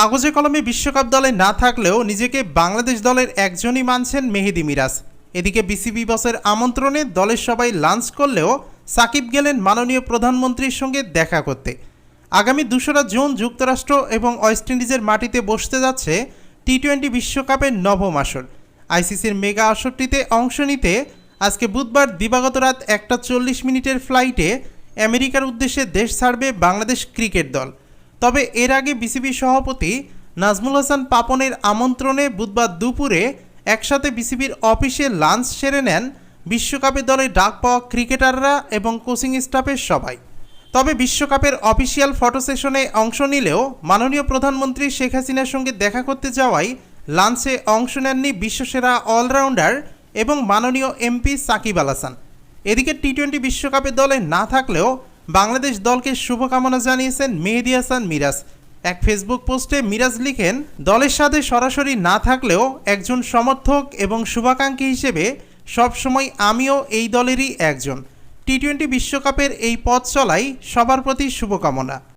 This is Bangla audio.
কাগজে কলমে বিশ্বকাপ দলে না থাকলেও নিজেকে বাংলাদেশ দলের একজনই মানছেন মেহেদি মিরাজ। এদিকে বিসিবি বসের আমন্ত্রণে দলের সবাই লাঞ্চ করলেও সাকিব গেলেন মাননীয় প্রধানমন্ত্রীর সঙ্গে দেখা করতে। আগামী দুশোরা জুন যুক্তরাষ্ট্র এবং ওয়েস্ট ইন্ডিজের মাটিতে বসতে যাচ্ছে টি টোয়েন্টি বিশ্বকাপের নবম আসর। আইসিসির মেগা আসরটিতে অংশ নিতে আজকে বুধবার দিবাগত রাত একটা চল্লিশ মিনিটের ফ্লাইটে আমেরিকার উদ্দেশ্যে দেশ ছাড়বে বাংলাদেশ ক্রিকেট দল। তবে এর আগে বিসিবি সভাপতি নাজমুল হাসান পাপনের আমন্ত্রণে বুধবার দুপুরে একসাথে বিসিবির অফিসে লাঞ্চ সেরে নেন বিশ্বকাপের দলে ডাক পাওয়া ক্রিকেটাররা এবং কোচিং স্টাফের সবাই। তবে বিশ্বকাপের অফিসিয়াল ফটো সেশনে অংশ নিলেও মাননীয় প্রধানমন্ত্রী শেখ হাসিনার সঙ্গে দেখা করতে যাওয়ায় লাঞ্চে অংশ নেননি বিশ্বসেরা অলরাউন্ডার এবং মাননীয় এমপি সাকিব আল হাসান। এদিকে টি টোয়েন্টি বিশ্বকাপের দলে না থাকলেও বাংলাদেশ দলকে শুভকামনা জানিয়েছেন মেহেদি হাসান মিরাজ। এক ফেসবুক পোস্টে মিরাজ লিখেন, দলের সাথে সরাসরি না থাকলেও একজন সমর্থক এবং শুভাকাঙ্ক্ষী হিসেবে সবসময় আমিও এই দলেরই একজন। টি টোয়েন্টি বিশ্বকাপের এই পথ চলাই সবার প্রতি শুভকামনা।